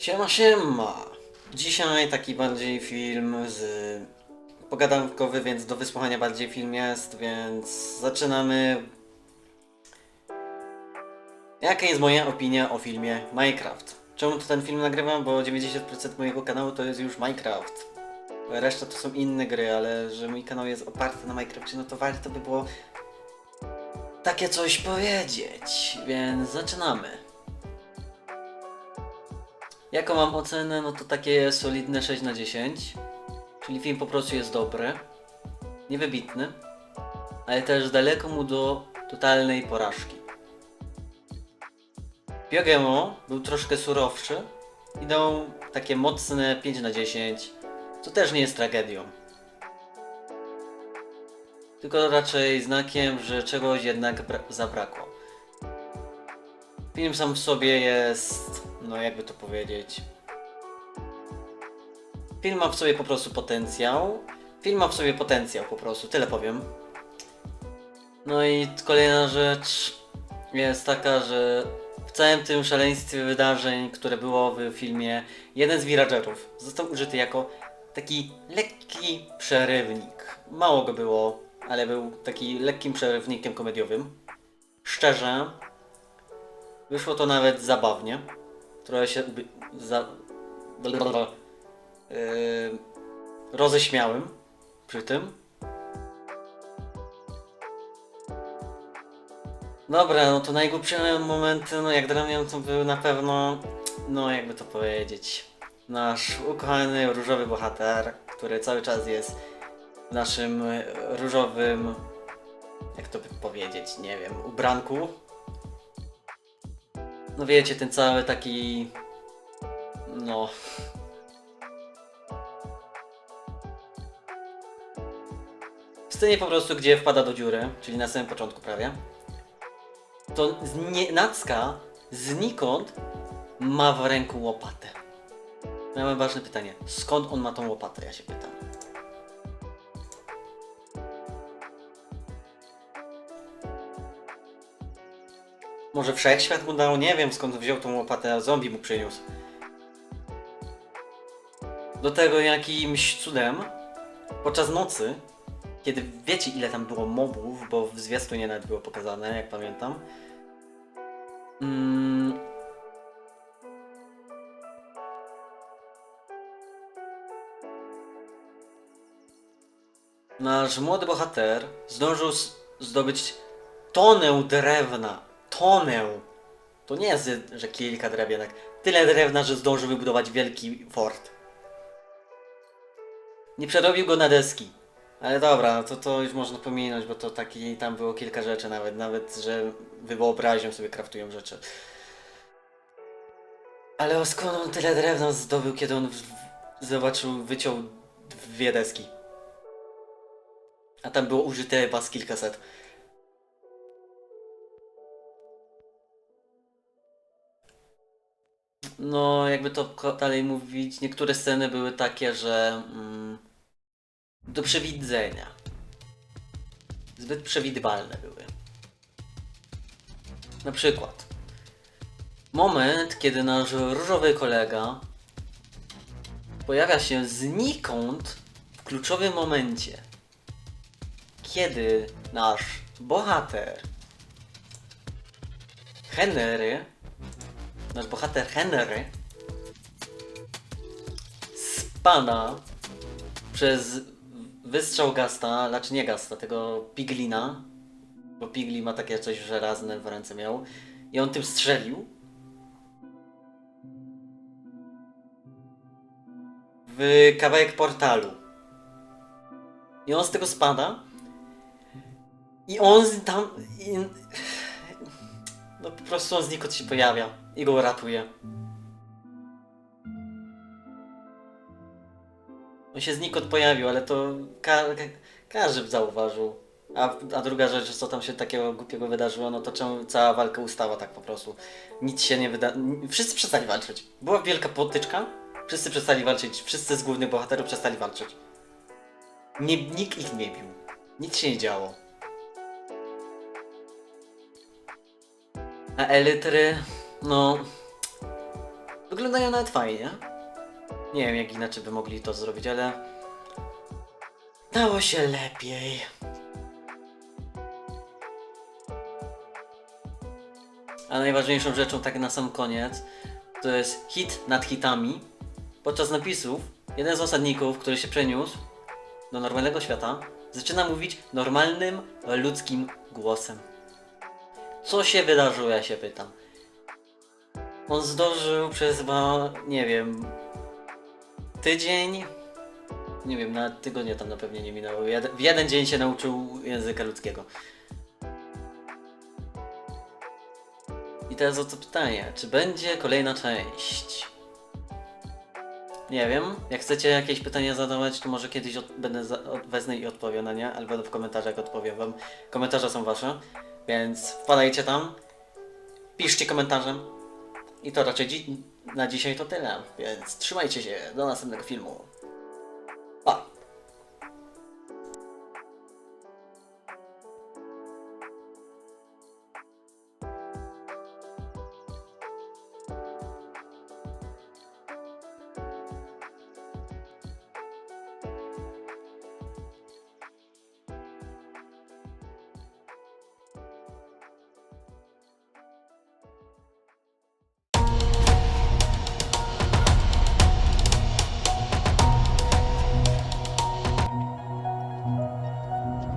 Siema, siema! Dzisiaj taki bardziej film z pogadankowy, więc do wysłuchania bardziej film jest, więc zaczynamy. Jaka jest moja opinia o filmie Minecraft? Czemu tu ten film nagrywam? Bo 90% mojego kanału to jest już Minecraft. Reszta to są inne gry, ale że mój kanał jest oparty na Minecrafcie, no to warto by było takie coś powiedzieć, więc zaczynamy. Jaką mam ocenę? No to takie solidne 6 na 10. Czyli film po prostu jest dobry. Niewybitny. Ale też daleko mu do totalnej porażki. Biogemo był troszkę surowszy i dał takie mocne 5 na 10. Co też nie jest tragedią. Tylko raczej znakiem, że czegoś jednak bra- zabrakło. Film sam w sobie jest, no jakby to powiedzieć. Film ma w sobie po prostu potencjał. Film ma w sobie potencjał po prostu, tyle powiem. No i kolejna rzecz jest taka, że w całym tym szaleństwie wydarzeń, które było w filmie, jeden z villagerów został użyty jako taki lekki przerywnik. Mało go było, ale był taki lekkim przerywnikiem komediowym. Szczerze, Wyszło to nawet zabawnie. Trochę się by, za, yy, roześmiałem przy tym. Dobra, no to najgłupsze momenty, no jak dla mnie to były na pewno, no jakby to powiedzieć, nasz ukochany różowy bohater, który cały czas jest naszym różowym, jak to by powiedzieć, nie wiem, ubranku, no wiecie, ten cały taki. No. W scenie po prostu, gdzie wpada do dziury, czyli na samym początku prawie, to z nie, Nacka znikąd ma w ręku łopatę. Mam ważne pytanie. Skąd on ma tą łopatę, ja się pytam. Może wszechświat mu dał? Nie wiem skąd wziął tą łopatę, a zombie mu przyniósł. Do tego jakimś cudem, podczas nocy, kiedy wiecie ile tam było mobów, bo w zwiastunie nawet było pokazane, jak pamiętam. Mm, nasz młody bohater zdążył zdobyć tonę drewna. Tonę! To nie jest, że kilka drewienek. Tyle drewna, że zdążył wybudować wielki fort. Nie przerobił go na deski. Ale dobra, to, to już można pominąć, bo to taki, tam było kilka rzeczy nawet, nawet, że wyobraźnią sobie kraftują rzeczy. Ale skąd on tyle drewna zdobył, kiedy on zobaczył, wyciął dwie deski? A tam było użyte chyba kilkaset. No, jakby to dalej mówić, niektóre sceny były takie, że mm, do przewidzenia. Zbyt przewidywalne były. Na przykład moment, kiedy nasz różowy kolega pojawia się znikąd w kluczowym momencie. Kiedy nasz bohater Henry nasz bohater Henry spada przez wystrzał Gasta, znaczy nie Gasta, tego Piglina, bo Pigli ma takie coś żelazne w ręce miał i on tym strzelił. W kawałek portalu. I on z tego spada. I on tam i, no po prostu on znikąd się pojawia i go ratuje. On się znikąd pojawił, ale to ka ka każdy zauważył. A, a druga rzecz, co tam się takiego głupiego wydarzyło, no to czemu cała walka ustała tak po prostu. Nic się nie wyda... Wszyscy przestali walczyć. Była wielka potyczka, wszyscy przestali walczyć, wszyscy z głównych bohaterów przestali walczyć. Nie, nikt ich nie bił. Nic się nie działo. A elitry, no. wyglądają nawet fajnie. Nie wiem, jak inaczej by mogli to zrobić, ale dało się lepiej. A najważniejszą rzeczą, tak na sam koniec, to jest hit nad hitami. Podczas napisów, jeden z osadników, który się przeniósł do normalnego świata, zaczyna mówić normalnym, ludzkim głosem. Co się wydarzyło, ja się pytam. On zdążył przez nie wiem, tydzień, nie wiem, na tygodnie tam na pewno nie minęło. W jeden dzień się nauczył języka ludzkiego. I teraz o to pytanie, czy będzie kolejna część? Nie wiem, jak chcecie jakieś pytania zadawać, to może kiedyś od, będę za, od, wezmę i odpowiem na nie, albo w komentarzach odpowiem wam. Komentarze są wasze, więc wpadajcie tam, piszcie komentarzem. I to raczej dzi- na dzisiaj to tyle, więc trzymajcie się, do następnego filmu. Pa!